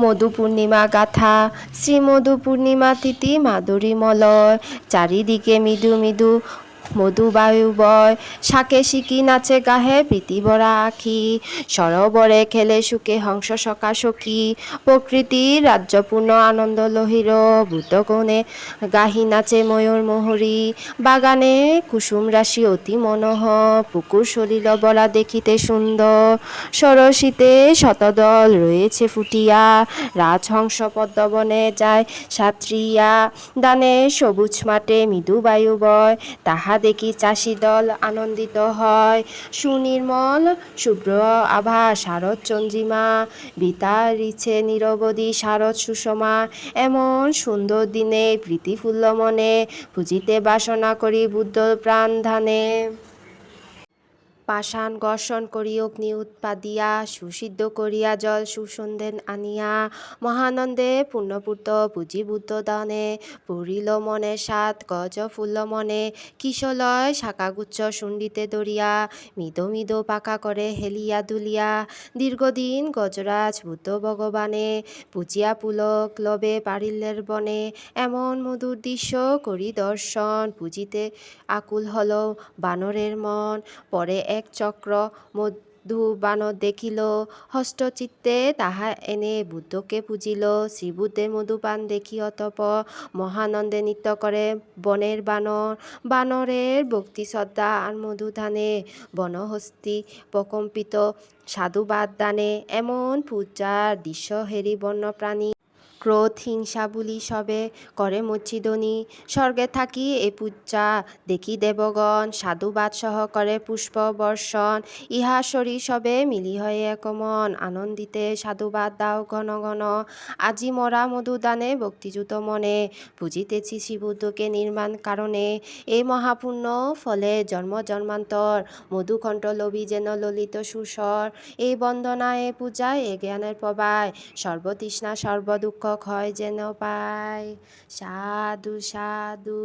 মধু পূর্ণিমা গাথা শ্রী মধু পূর্ণিমা তিথি মাধুরী মলয়। চারিদিকে মৃদু মৃদু মধু বায়ু, শাকে শিকি নাচে গাহে প্রীতি ভরা আখি, সরোবরে খেলে সুখে হংস সকা সখী প্রকৃতির রাজ্যপূর্ণ আনন্দ লহির ভূতকোণে গাহি নাচে ময়ূর মোহরী, বাগানে কুসুম রাশি অতি মনোহর পুকুর সলিল বলা দেখিতে সুন্দর, সরসীতে শতদল রয়েছে ফুটিয়া, রাজহংস পদ্মবনে যায় সাত্রিয়া, দানে সবুজ মাঠে মৃদু বায়ু বয় তাহা দেখি চাষি দল আনন্দিত হয়। সুনির্মল শুভ্র আভা, শারদ চন্দ্রিমা বিতারিছে নিরবধি, শারদ সুষমা, এমন সুন্দর দিনে প্রীতিফুল্ল মনে, পুজিতে বাসনা করি বুদ্ধ প্রাণ ধানে পাষাণ ঘর্ষণ করি, অগ্নি উৎপাদিয়া, সুসিদ্ধ করিয়া জল সুসন্ধেন আনিয়া, মহানন্দে পূর্ণপূর্ত পুঁজি বুদ্ধ দানে, পুরিল মনে সাত, গজ ফুল্ল মনে, কিশলয় শাখাগুচ্ছ শুণ্ডিতে দরিয়া, মিদ মিদ পাকা করে হেলিয়া দুলিয়া, দীর্ঘদিন গজরাজ বুদ্ধ ভগবানে, পুজিয়া পুলক লবে পারিল্যের বনে, এমন মধুর দৃশ্য করি দর্শন, পুজিতে আকুল হল বানরের মন, পরে এক চক্র মধু বানর দেখিল, হস্তচিত্তে তাহা এনে বুদ্ধকে পুজিল। শ্রীবুদ্ধের মধুপান দেখি অতঃপর মহানন্দে নৃত্য করে বনের বানর বানরের ভক্তি শ্রদ্ধা আর মধুদানে বনহস্তি প্রকম্পিত সাধুবাদ দানে এমন পূজার দৃশ্য হেরি বন্যপ্রাণী ক্রোধ, হিংসা, বুলি সবে করে মচ্ছিদনি স্বর্গে থাকি এ পূজা দেখি দেবগণ সাধুবাদ সহ করে পুষ্প বর্ষণ ইহা সরি সবে মিলি হয়ে একমন আনন্দিতে সাধুবাদ দাও ঘন ঘন। আজি মরা মধুদানে ভক্তিযুত মনে পুজিতেছি শ্রীবুদ্ধকে নির্মাণ কারণে এই মহাপুণ্য ফলে জন্ম জন্মান্তর মধুকণ্ঠ লবি যেন ললিত সুস্বর এই বন্দনা এ পূজা এ জ্ঞানের প্রবায় সর্বতৃষ্ণা সর্বদুঃখ ক্ষয় যেন পায় সাধু সাধু।